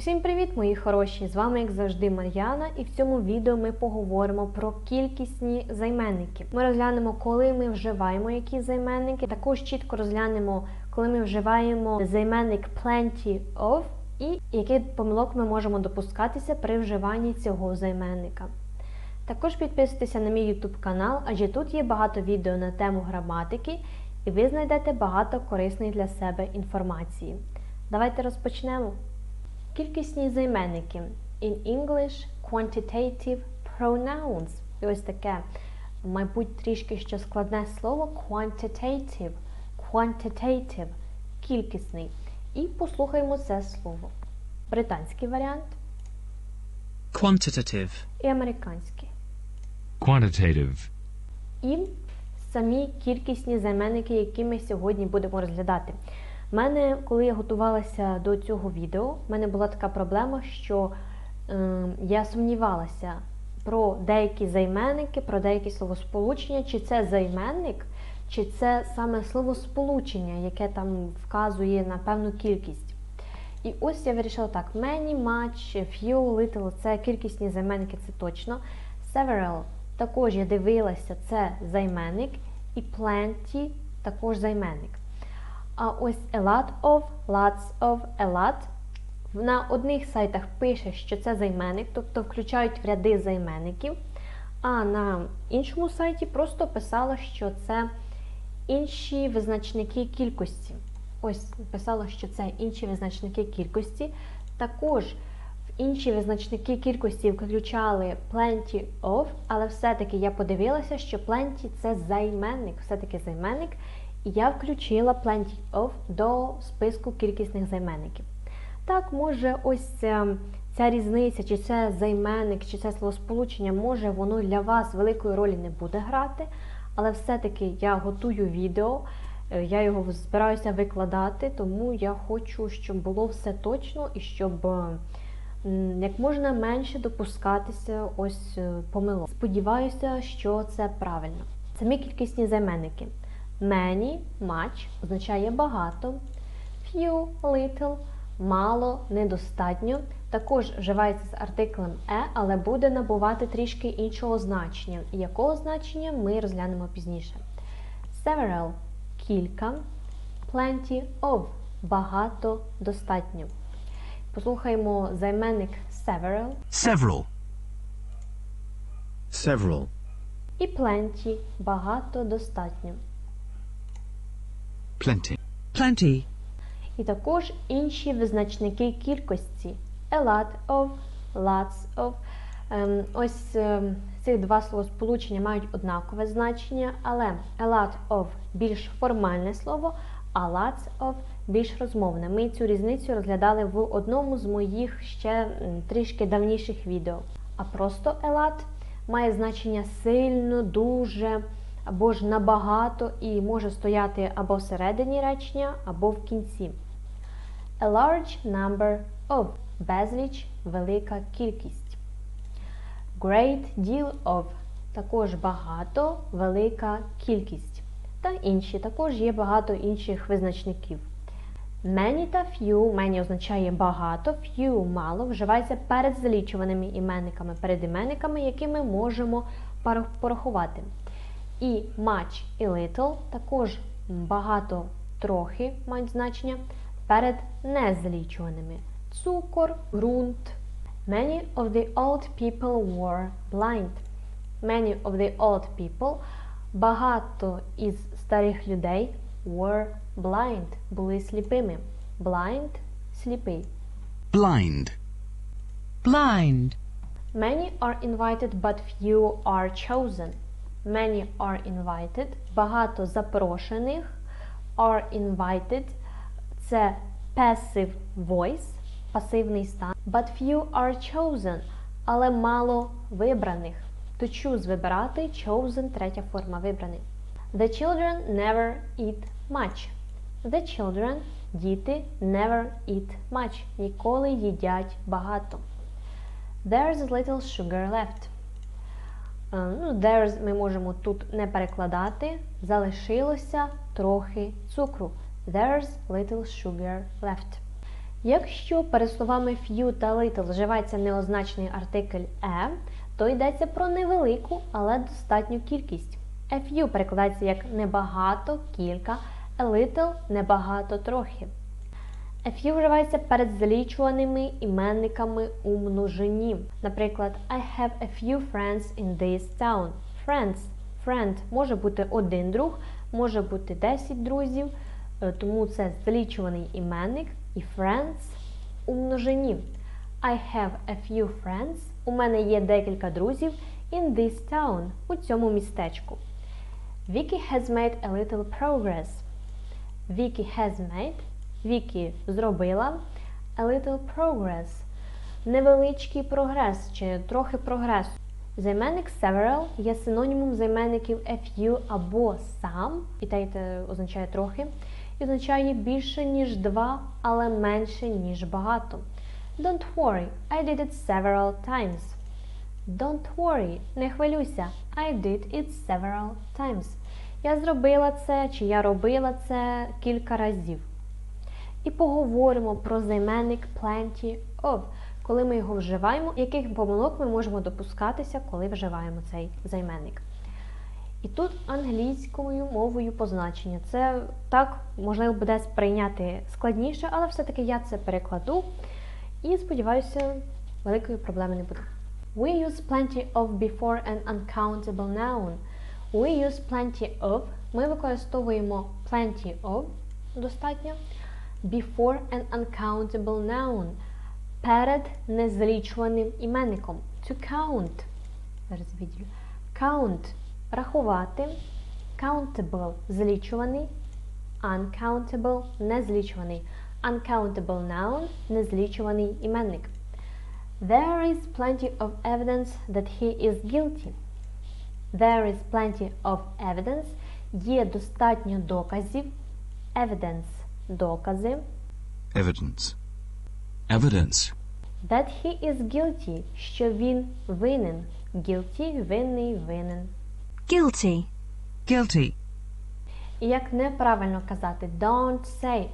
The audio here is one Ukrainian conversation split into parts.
Усім привіт, мої хороші! З вами, як завжди, Мар'яна, і в цьому відео ми поговоримо про кількісні займенники. Ми розглянемо, коли ми вживаємо які займенники. Також чітко розглянемо, коли ми вживаємо займенник plenty of і яких помилок ми можемо допускатися при вживанні цього займенника. Також підписуйтеся на мій YouTube канал, адже тут є багато відео на тему граматики, і ви знайдете багато корисної для себе інформації. Давайте розпочнемо. Кількісні займенники. In English, quantitative pronouns. І ось таке, мабуть, трішки ще складне слово quantitative. Quantitative. Кількісний. І послухаємо це слово. Британський варіант Quantitative. і американський. Quantitative. І самі кількісні займенники, які ми сьогодні будемо розглядати. У мене, коли я готувалася до цього відео, в мене була така проблема, що е, я сумнівалася про деякі займенники, про деякі словосполучення, чи це займенник, чи це саме словосполучення, яке там вказує на певну кількість. І ось я вирішила так: many, much, few, little це кількісні займенники, це точно. Several також я дивилася, це займенник, і plenty також займенник. А ось a lot of, lots of, a lot. На одних сайтах пише, що це займенник, тобто включають в ряди займенників. А на іншому сайті просто писало, що це інші визначники кількості. Ось писало, що це інші визначники кількості. Також в інші визначники кількості включали plenty of, але все-таки я подивилася, що plenty це займенник, все-таки займенник. Я включила plenty of до списку кількісних займенників. Так, може, ось е, ця різниця, чи це займенник, чи це словосполучення, може, воно для вас великої ролі не буде грати, але все-таки я готую відео, е, я його збираюся викладати, тому я хочу, щоб було все точно і щоб е, як можна менше допускатися ось помилок. Сподіваюся, що це правильно. Самі кількісні займенники. Many, much означає багато, few, little, мало, недостатньо. Також вживається з артиклем е, але буде набувати трішки іншого значення. Якого значення ми розглянемо пізніше. Several кілька, plenty of багато, достатньо. Послухаємо займенник several Several. Several. і plenty багато, достатньо. Plenty. Plenty. І також інші визначники кількості. A lot of, lots of. Ем, ось ем, ці два словосполучення мають однакове значення, але a lot of більш формальне слово, а lots of більш розмовне. Ми цю різницю розглядали в одному з моїх ще трішки давніших відео. А просто a lot має значення сильно, дуже або ж набагато і може стояти або всередині речення, або в кінці. A large number of безліч велика кількість. Great deal of також багато, велика кількість. Та інші також є багато інших визначників. Many та few, many означає багато, few мало, вживається перед залічуваними іменниками, перед іменниками, які ми можемо порахувати. І much і little також багато трохи мають значення перед незалічуваними. Цукор, ґрунт. Many of the old people were blind. Many of the old people багато із старих людей were blind, були сліпими. Blind сліпий. Blind. blind, Many are invited, but few are chosen. Many are invited. Багато запрошених. Are invited. Це passive voice, пасивний стан. But few are chosen. Але мало вибраних. To choose вибирати, chosen третя форма вибраний. The children never eat much. The children, діти, never eat much. Ніколи їдять багато. There's little sugar left. Е, Ну, there's ми можемо тут не перекладати. Залишилося трохи цукру. There's little sugar left. Якщо перед словами few та little вживається неозначений артикль e, то йдеться про невелику, але достатню кількість. A few перекладається як небагато, кілька, a little небагато, трохи. Few вживається перед злічуваними іменниками у множині. Наприклад, I have a few friends in this town. Friends. Friend може бути один друг, може бути 10 друзів, е, тому це злічуваний іменник і friends у множині. I have a few friends. У мене є декілька друзів in this town, у цьому містечку. Vicky has made a little progress. Vicky has made, Vicky зробила a little progress. Невеличкий прогрес чи трохи прогресу. Займенник several є синонімом займенників a few або some, і те, і те означає трохи, і означає більше, ніж два, але менше, ніж багато. Don't worry, I did it several times. Don't worry, не хвилюйся. I did it several times. Я зробила це чи я робила це кілька разів. І поговоримо про займенник plenty of, коли ми його вживаємо, яких помилок ми можемо допускатися, коли вживаємо цей займенник. І тут англійською мовою позначення. Це так, можливо, буде сприйняти складніше, але все-таки я це перекладу і сподіваюся, великої проблеми не буде. We use plenty of before an uncountable noun. We use plenty of. Ми використовуємо plenty of достатньо before an uncountable noun. Перед незлічуваним іменником. To count. Зараз виділю. Count рахувати. Countable злічуваний. Uncountable незлічуваний. Uncountable noun незлічуваний іменник. There is plenty of evidence that he is guilty. There is plenty of evidence. Є достатньо доказів. Evidence докази. Evidence. Evidence. That he is guilty, що він винен. Guilty – винний, винен. Guilty. Guilty. І як неправильно казати don't say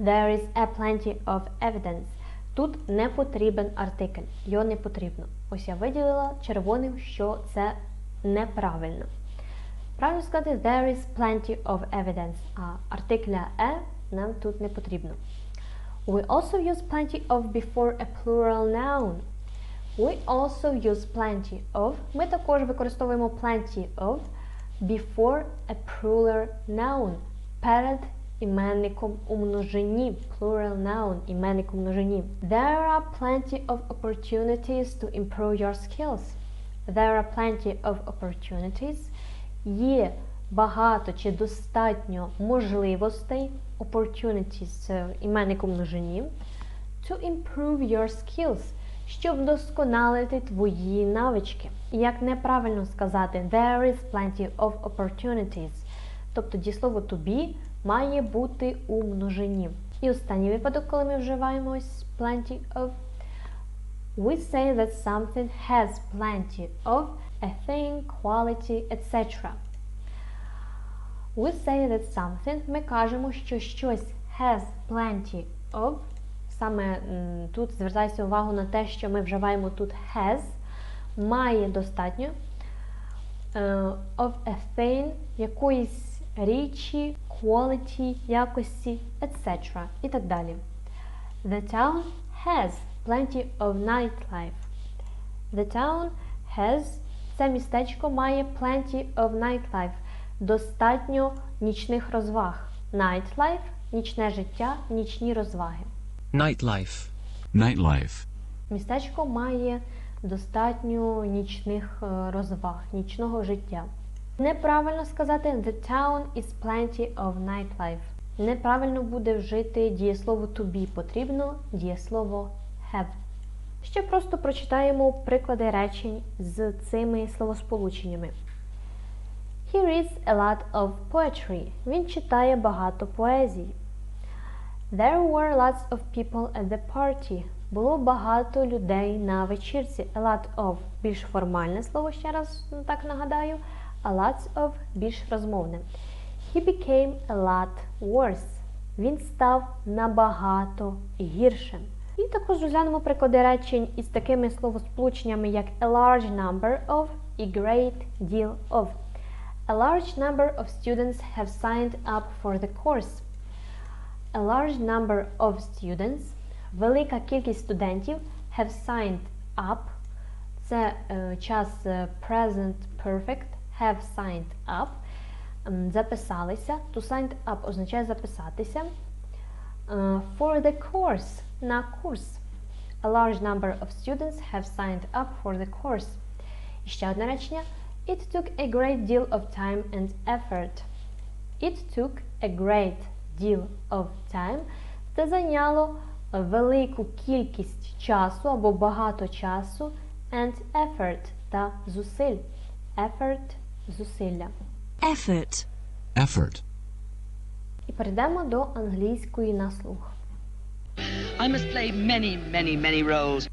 there is a plenty of evidence. Тут не потрібен артикль, його не потрібно. Ось я виділила червоним, що це неправильно. Правильно сказати there is plenty of evidence, а артикля e нам тут не потрібно. We also use plenty of before a plural noun. We also use plenty of. Ми також використовуємо plenty of before a plural noun. Перед іменником у множині. Plural noun. Іменник у множині. There are plenty of opportunities to improve your skills. There are plenty of opportunities. Є багато чи достатньо можливостей. Opportunities це іменник у множині. To improve your skills щоб вдосконалити твої навички. І як неправильно сказати there is plenty of opportunities. Тобто дієслово to be має бути у множині. І останній випадок, коли ми вживаємо ось plenty of, we say that something has plenty of a thing, quality, etc. We say that something, ми кажемо, що щось has plenty of, саме тут звертайся увагу на те, що ми вживаємо тут has, має достатньо е, of a thing, якоїсь річі, quality, якості, etc. і так далі. The town has plenty of nightlife. The town has це містечко має plenty of nightlife. Достатньо нічних розваг. Nightlife – нічне життя, нічні розваги. Nightlife. Nightlife. Містечко має достатньо нічних е, розваг, нічного життя. Неправильно сказати The town is plenty of nightlife. Неправильно буде вжити дієслово to be. Потрібно дієслово have. Ще просто прочитаємо приклади речень з цими словосполученнями. He reads a lot of poetry. Він читає багато поезії. There were lots of people at the party. Було багато людей на вечірці. A lot of більш формальне слово, ще раз так нагадаю. A lots of більш розмовне. He became a lot worse. Він став набагато гіршим. І також розглянемо приклади речень із такими словосполученнями, як a large number of і great deal of. A large number of students have signed up for the course. A large number of students, велика кількість студентів have signed up. Це е, час е, present perfect, have signed up. Записалися. To sign up означає записатися. Е, For the course на курс. A large number of students have signed up for the course. І ще одне речення. It took a great deal of time and effort. It took a great deal of time. Це зайняло велику кількість часу або багато часу and effort та зусиль. Effort – зусилля. effort, effort, І перейдемо до англійської на слух. I must play many, many, many roles.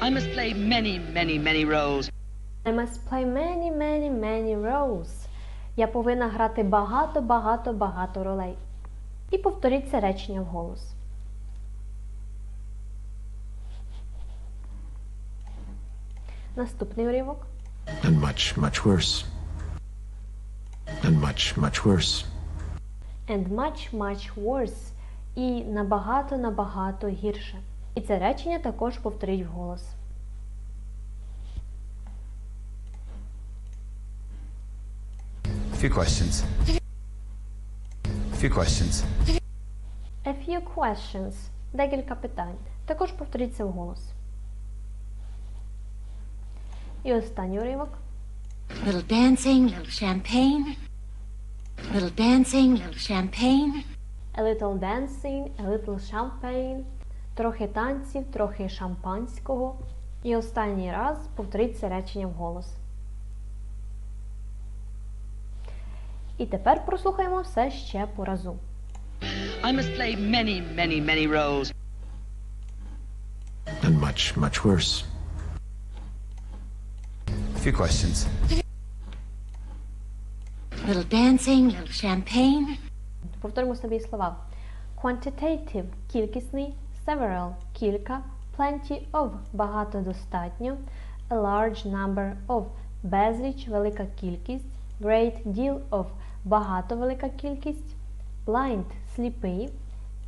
I must play many, many, many roles. I must play many, many, many roles. Я повинна грати багато, багато, багато ролей. І повторіть це речення вголос. Наступний уривок. and much, much worse. And much, much worse. And much, much worse. І набагато, набагато гірше. І це речення також повторіть вголос. Few questions. Few questions. A few questions. Декілька питань. Також повторіть це вголос. І останній уривок. little dancing, little champagne, little dancing, little champagne, A little dancing, a little champagne. Трохи танців, трохи шампанського. І останній раз повторіть це речення вголос. І тепер прослухаємо все ще по разу. I must play many, many, many roles. And much, much worse. A Few questions. Little dancing, little champagne, Повторимо собі слова. Quantitative – кількісний, several – кілька, plenty of – багато достатньо, a large number of – безліч, велика кількість, great deal of – багато велика кількість, blind – сліпий,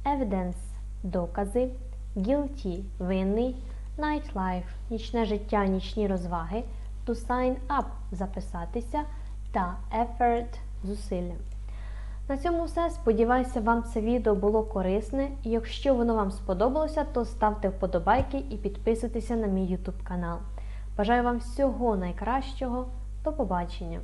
evidence – докази, guilty – винний, nightlife – нічне життя, нічні розваги, to sign up – записатися та effort – зусилля. На цьому все. Сподіваюся, вам це відео було корисне. Якщо воно вам сподобалося, то ставте вподобайки і підписуйтеся на мій YouTube канал. Бажаю вам всього найкращого. До побачення!